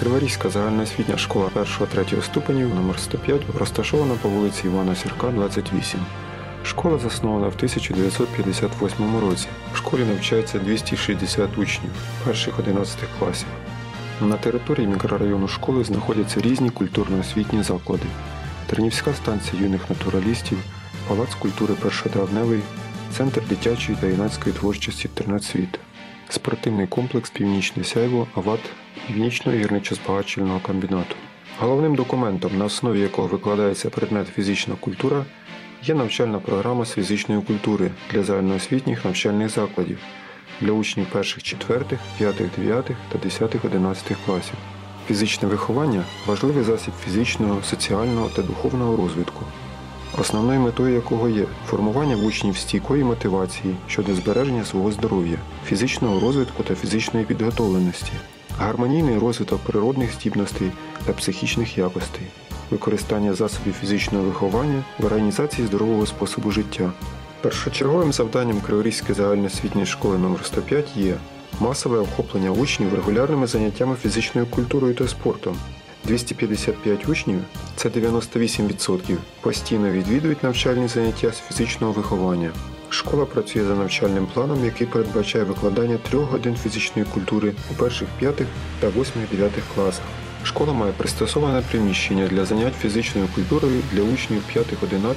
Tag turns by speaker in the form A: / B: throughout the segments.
A: Криворізька загальноосвітня школа 1-3 ступенів номер 105 розташована по вулиці Івана Сірка, 28. Школа заснована в 1958 році. В школі навчається 260 учнів перших 11 класів. На території мікрорайону школи знаходяться різні культурно-освітні заклади. Тернівська станція юних натуралістів, Палац культури Першотравневий, Центр дитячої та юнацької творчості Тернацвіт, спортивний комплекс Північне Сяйво, АВАТ Північного гірничо-збагачувального комбінату. Головним документом, на основі якого викладається предмет фізична культура, є навчальна програма з фізичної культури для загальноосвітніх навчальних закладів для учнів перших, четвертих, п'ятих, дев'ятих та десятих, одинадцятих класів. Фізичне виховання важливий засіб фізичного, соціального та духовного розвитку, основною метою якого є формування в учнів стійкої мотивації щодо збереження свого здоров'я, фізичного розвитку та фізичної підготовленості, гармонійний розвиток природних здібностей та психічних якостей, використання засобів фізичного виховання в організації здорового способу життя. Першочерговим завданням Криворізької загальноосвітньої школи номер 105 є масове охоплення учнів регулярними заняттями фізичною культурою та спортом. 255 учнів це 98%, постійно відвідують навчальні заняття з фізичного виховання. Школа працює за навчальним планом, який передбачає викладання трьох годин фізичної культури у перших п'ятих та восьмих дев'ятих класах. Школа має пристосоване приміщення для занять фізичною культурою для учнів 5-11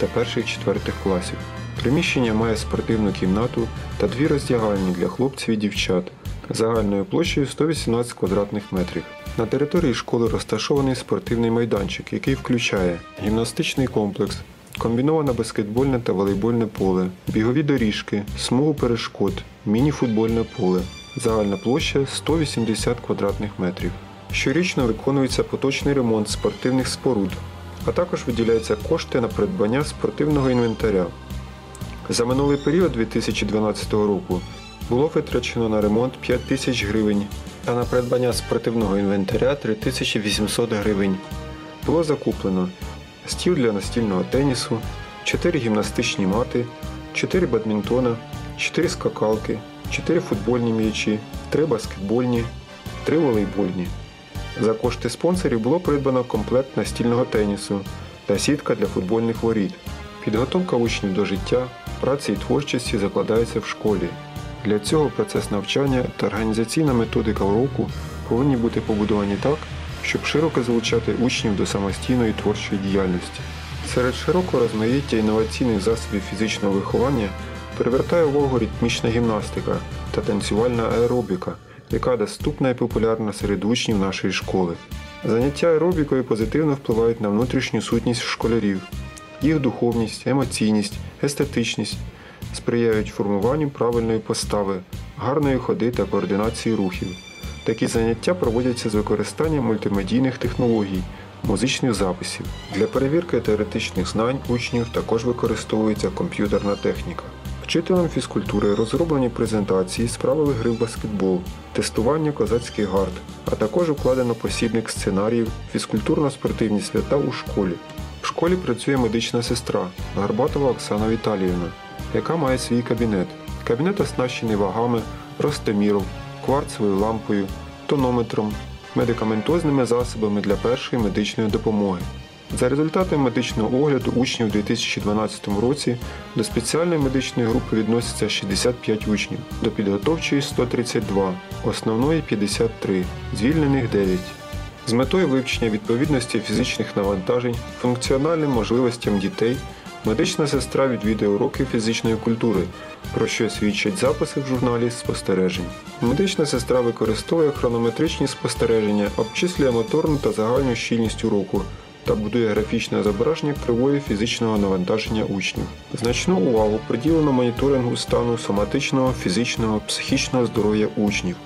A: та перших четвертих класів. Приміщення має спортивну кімнату та дві роздягальні для хлопців і дівчат загальною площею 118 квадратних метрів. На території школи розташований спортивний майданчик, який включає гімнастичний комплекс, комбіноване баскетбольне та волейбольне поле, бігові доріжки, смугу перешкод, міні-футбольне поле. Загальна площа 180 квадратних метрів. Щорічно виконується поточний ремонт спортивних споруд, а також виділяються кошти на придбання спортивного інвентаря. За минулий період 2012 року було витрачено на ремонт 5 тисяч гривень, а на придбання спортивного інвентаря 3800 гривень. Було закуплено стіл для настільного тенісу, 4 гімнастичні мати, 4 бадмінтона, 4 скакалки, 4 футбольні м'ячі, 3 баскетбольні, 3 волейбольні. За кошти спонсорів було придбано комплект настільного тенісу та сітка для футбольних воріт. Підготовка учнів до життя, праці і творчості закладається в школі. Для цього процес навчання та організаційна методика уроку повинні бути побудовані так, щоб широко залучати учнів до самостійної творчої діяльності. Серед широкого розмаїття інноваційних засобів фізичного виховання привертає увагу ритмічна гімнастика та танцювальна аеробіка, яка доступна і популярна серед учнів нашої школи. Заняття аеробікою позитивно впливають на внутрішню сутність школярів, їх духовність, емоційність, естетичність, сприяють формуванню правильної постави, гарної ходи та координації рухів. Такі заняття проводяться з використанням мультимедійних технологій, музичних записів. Для перевірки теоретичних знань учнів також використовується комп'ютерна техніка. Вчителем фізкультури розроблені презентації з правил гри в баскетбол, тестування козацький гард, а також укладено посібник сценаріїв, фізкультурно-спортивні свята у школі. В школі працює медична сестра Гарбатова Оксана Віталіївна, яка має свій кабінет. Кабінет оснащений вагами, ростоміром, кварцевою лампою, тонометром, медикаментозними засобами для першої медичної допомоги. За результатами медичного огляду учнів у 2012 році до спеціальної медичної групи відносяться 65 учнів, до підготовчої 132, основної 53, звільнених 9. З метою вивчення відповідності фізичних навантажень, функціональним можливостям дітей, медична сестра відвідує уроки фізичної культури, про що свідчать записи в журналі спостережень. Медична сестра використовує хронометричні спостереження, обчислює моторну та загальну щільність уроку та будує графічне зображення кривої фізичного навантаження учнів. Значну увагу приділено моніторингу стану соматичного, фізичного, психічного здоров'я учнів.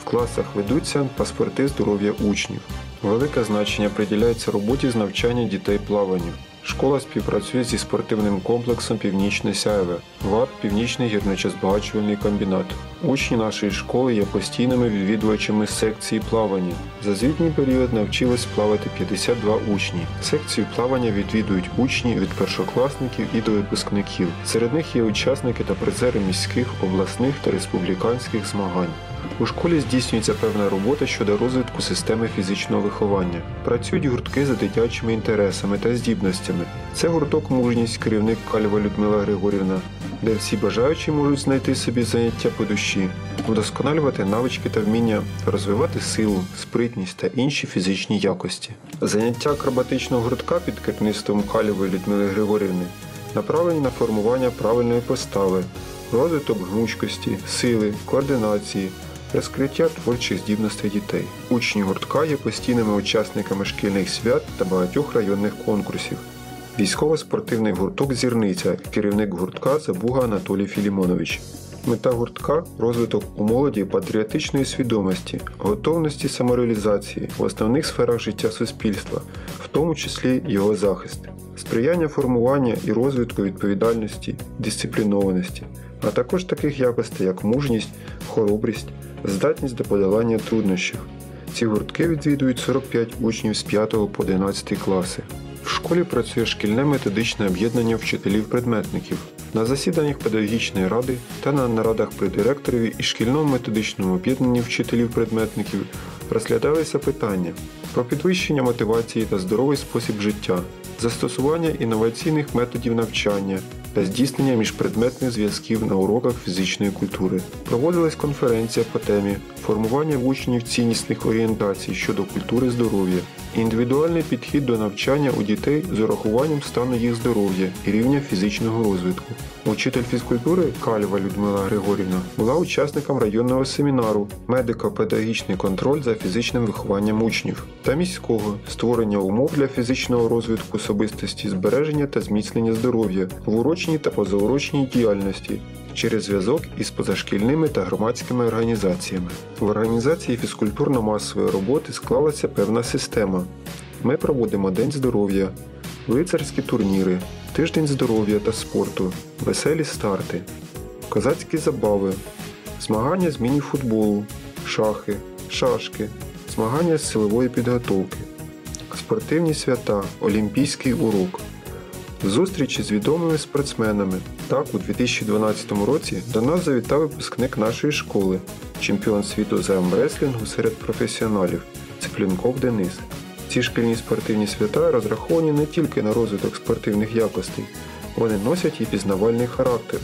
A: В класах ведуться паспорти здоров'я учнів. Велике значення приділяється роботі з навчання дітей плаванню. Школа співпрацює зі спортивним комплексом Північне Сяєве, ВАП Північний гірничо-збагачувальний комбінат. Учні нашої школи є постійними відвідувачами секції плавання. За звітній період навчились плавати 52 учні. Секцію плавання відвідують учні від першокласників і до випускників. Серед них є учасники та призери міських, обласних та республіканських змагань. У школі здійснюється певна робота щодо розвитку системи фізичного виховання. Працюють гуртки за дитячими інтересами та здібностями. Це гурток мужність, керівник Кальва Людмила Григорівна, де всі бажаючі можуть знайти собі заняття по душі, вдосконалювати навички та вміння, розвивати силу, спритність та інші фізичні якості. Заняття акробатичного гуртка під керівництвом Калєвої Людмили Григорівни направлені на формування правильної постави, розвиток гнучкості, сили, координації, розкриття творчих здібностей дітей. Учні гуртка є постійними учасниками шкільних свят та багатьох районних конкурсів. Військово-спортивний гурток Зірниця, керівник гуртка Забуга Анатолій Філімонович. Мета гуртка розвиток у молоді патріотичної свідомості, готовності самореалізації в основних сферах життя суспільства, в тому числі його захист, сприяння формування і розвитку відповідальності, дисциплінованості, а також таких якостей, як мужність, хоробрість, здатність до подолання труднощів. Ці гуртки відвідують 45 учнів з 5 по 11 класи. В школі працює шкільне методичне об'єднання вчителів-предметників. На засіданнях педагогічної ради та на нарадах при директорові і шкільному методичному об'єднанні вчителів-предметників розглядалися питання про підвищення мотивації та здоровий спосіб життя, застосування інноваційних методів навчання та здійснення міжпредметних зв'язків на уроках фізичної культури. Проводилась конференція по темі формування в учнів ціннісних орієнтацій щодо культури здоров'я, індивідуальний підхід до навчання у дітей з урахуванням стану їх здоров'я і рівня фізичного розвитку. Учитель фізкультури Кальва Людмила Григорівна була учасником районного семінару Медико-педагогічний контроль за фізичним вихованням учнів та міського створення умов для фізичного розвитку особистості, збереження та зміцнення здоров'я в урочній та позаурочній діяльності через зв'язок із позашкільними та громадськими організаціями. В організації фізкультурно-масової роботи склалася певна система. Ми проводимо День здоров'я, лицарські турніри, тиждень здоров'я та спорту, веселі старти, козацькі забави, змагання з міні-футболу, шахи, шашки, змагання з силової підготовки, спортивні свята, олімпійський урок. Зустрічі з відомими спортсменами. Так, у 2012 році до нас завітав випускник нашої школи, чемпіон світу з армреслінгу серед професіоналів Циплінков Денис. Ці шкільні спортивні свята розраховані не тільки на розвиток спортивних якостей, вони носять і пізнавальний характер.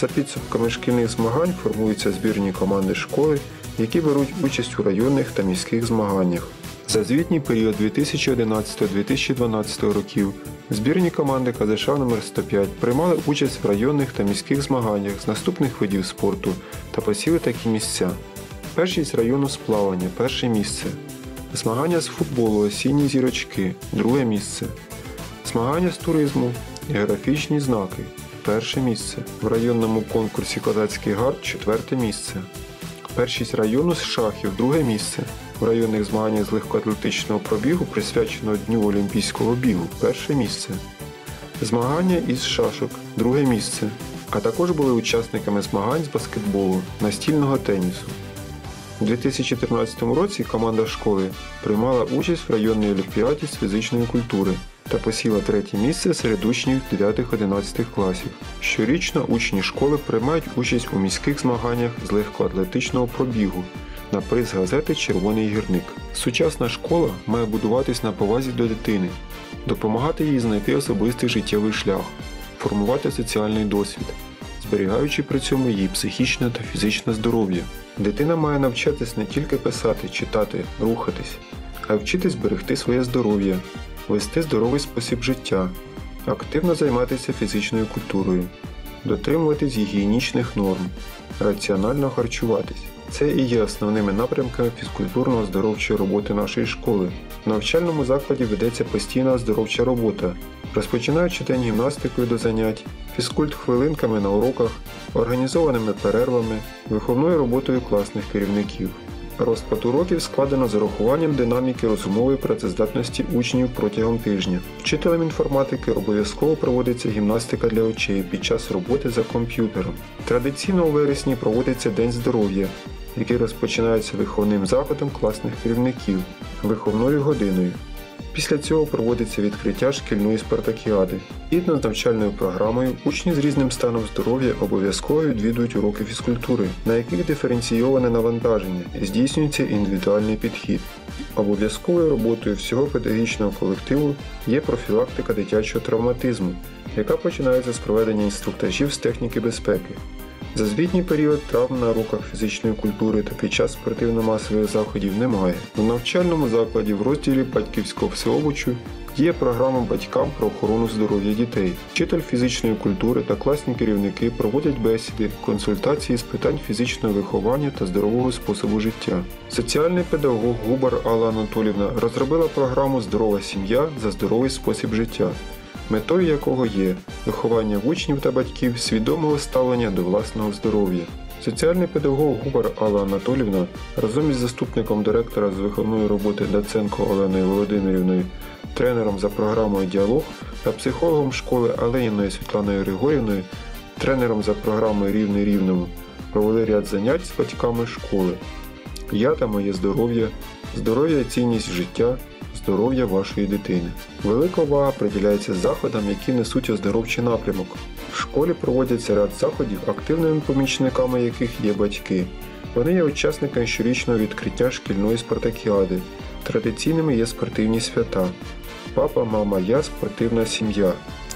A: За підсумками шкільних змагань формуються збірні команди школи, які беруть участь у районних та міських змаганнях. За звітній період 2011-2012 років збірні команди КЗШ номер 105 приймали участь в районних та міських змаганнях з наступних видів спорту та посіли такі місця. Першість району з плавання перше місце. Змагання з футболу осінні зірочки друге місце. Змагання з туризму географічні знаки перше місце. В районному конкурсі Козацький гард четверте місце. Першість району з шахів друге місце. В районних змаганнях з легкоатлетичного пробігу присвячено Дню Олімпійського бігу перше місце. Змагання із шашок друге місце. А також були учасниками змагань з баскетболу, настільного тенісу. У 2014 році команда школи приймала участь в районній олімпіаді з фізичної культури та посіла третє місце серед учнів 9-11 класів. Щорічно учні школи приймають участь у міських змаганнях з легкоатлетичного пробігу на приз газети Червоний гірник. Сучасна школа має будуватись на повазі до дитини, допомагати їй знайти особистий життєвий шлях, формувати соціальний досвід, зберігаючи при цьому її психічне та фізичне здоров'я. Дитина має навчатись не тільки писати, читати, рухатись, а й вчитись берегти своє здоров'я, вести здоровий спосіб життя, активно займатися фізичною культурою, дотримуватись гігієнічних норм, раціонально харчуватись. Це і є основними напрямками фізкультурно-оздоровчої роботи нашої школи. В навчальному закладі ведеться постійна оздоровча робота, розпочинаючи день гімнастикою до занять, фізкульт хвилинками на уроках, організованими перервами, виховною роботою класних керівників. Розклад уроків складено з урахуванням динаміки розумової працездатності учнів протягом тижня. Вчителем інформатики обов'язково проводиться гімнастика для очей під час роботи за комп'ютером. Традиційно у вересні проводиться День здоров'я, який розпочинається виховним заходом класних керівників, виховною годиною. Після цього проводиться відкриття шкільної спартакіади. Згідно з навчальною програмою, учні з різним станом здоров'я обов'язково відвідують уроки фізкультури, на яких диференційоване навантаження здійснюється індивідуальний підхід. Обов'язковою роботою всього педагогічного колективу є профілактика дитячого травматизму, яка починається з проведення інструктажів з техніки безпеки. За звітній період травм на уроках фізичної культури та під час спортивно-масових заходів немає. У навчальному закладі в розділі батьківського всеобучу є програма батькам про охорону здоров'я дітей. Вчитель фізичної культури та класні керівники проводять бесіди, консультації з питань фізичного виховання та здорового способу життя. Соціальний педагог Губар Алла Анатолівна розробила програму Здорова сім'я за здоровий спосіб життя метою якого є виховання учнів та батьків свідомого ставлення до власного здоров'я. Соціальний педагог Губар Алла Анатолівна разом із заступником директора з виховної роботи Даценко Оленою Володимирівною, тренером за програмою Діалог та психологом школи Алейною Світланою Григорівною, тренером за програмою Рівний Рівному провели ряд занять з батьками школи. Я та моє здоров'я, здоров'я і цінність життя здоров'я вашої дитини. Велика увага приділяється заходам, які несуть оздоровчий напрямок. В школі проводяться ряд заходів, активними помічниками яких є батьки. Вони є учасниками щорічного відкриття шкільної спартакіади. Традиційними є спортивні свята. Папа, мама, я спортивна сім'я.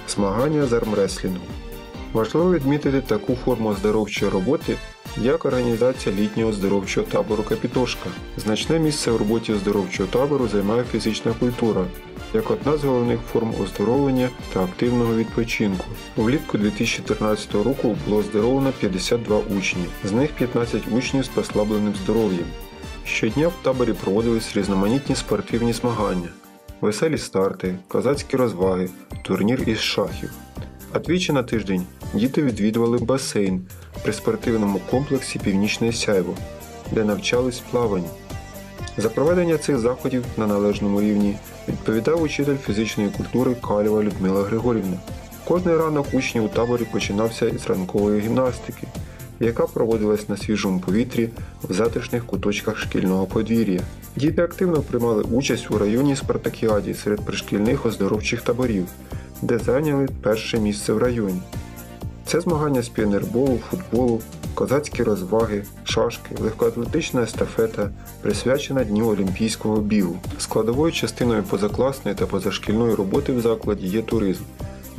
A: Змагання з армреслінгу. Важливо відмітити таку форму оздоровчої роботи, як організація літнього оздоровчого табору Капітошка. Значне місце в роботі оздоровчого табору займає фізична культура, як одна з головних форм оздоровлення та активного відпочинку. Влітку 2014 року було оздоровлено 52 учні, з них 15 учнів з послабленим здоров'ям. Щодня в таборі проводились різноманітні спортивні змагання, веселі старти, козацькі розваги, турнір із шахів. А двічі на тиждень діти відвідували басейн при спортивному комплексі Північне Сяйво, де навчались плаванню. За проведення цих заходів на належному рівні відповідав учитель фізичної культури Калєва Людмила Григорівна. Кожний ранок учнів у таборі починався із ранкової гімнастики, яка проводилась на свіжому повітрі в затишних куточках шкільного подвір'я. Діти активно приймали участь у районній спартакіаді серед пришкільних оздоровчих таборів, де зайняли перше місце в районі. Це змагання з піонерболу, футболу, козацькі розваги, шашки, легкоатлетична естафета, присвячена Дню Олімпійського бігу. Складовою частиною позакласної та позашкільної роботи в закладі є туризм,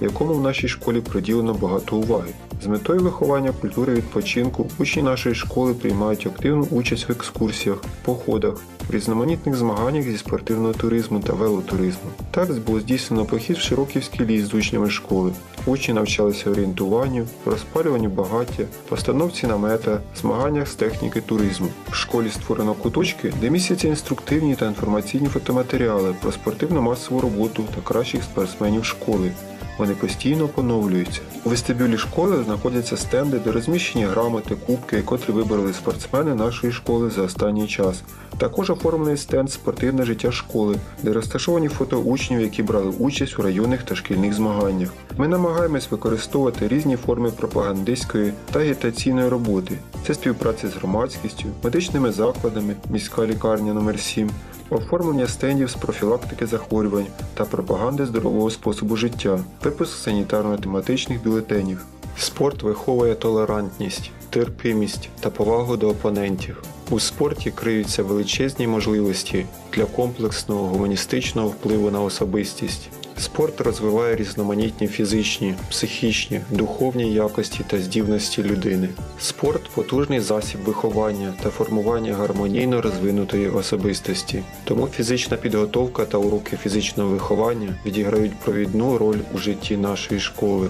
A: якому в нашій школі приділено багато уваги. З метою виховання культури відпочинку учні нашої школи приймають активну участь в екскурсіях, походах, різноманітних змаганнях зі спортивного туризму та велотуризму. Так було здійснено похід в Широківський ліс з учнями школи. Учні навчалися орієнтуванню, розпалюванню багаття, постановці намета, змаганнях з техніки туризму. В школі створено куточки, де містяться інструктивні та інформаційні фотоматеріали про спортивну масову роботу та кращих спортсменів школи. Вони постійно поновлюються. У вестибюлі школи знаходяться стенди, де розміщені грамоти, кубки, котрі вибрали спортсмени нашої школи за останній час. Також оформлений стенд Спортивне життя школи, де розташовані фото учнів, які брали участь у районних та шкільних змаганнях. Ми намагаємось використовувати різні форми пропагандистської та агітаційної роботи. Це співпраця з громадськістю, медичними закладами, міська лікарня номер 7 оформлення стендів з профілактики захворювань та пропаганди здорового способу життя, випуск санітарно-тематичних бюлетенів. Спорт виховує толерантність, терпимість та повагу до опонентів. У спорті криються величезні можливості для комплексного гуманістичного впливу на особистість. Спорт розвиває різноманітні фізичні, психічні, духовні якості та здібності людини. Спорт потужний засіб виховання та формування гармонійно розвинутої особистості. Тому фізична підготовка та уроки фізичного виховання відіграють провідну роль у житті нашої школи.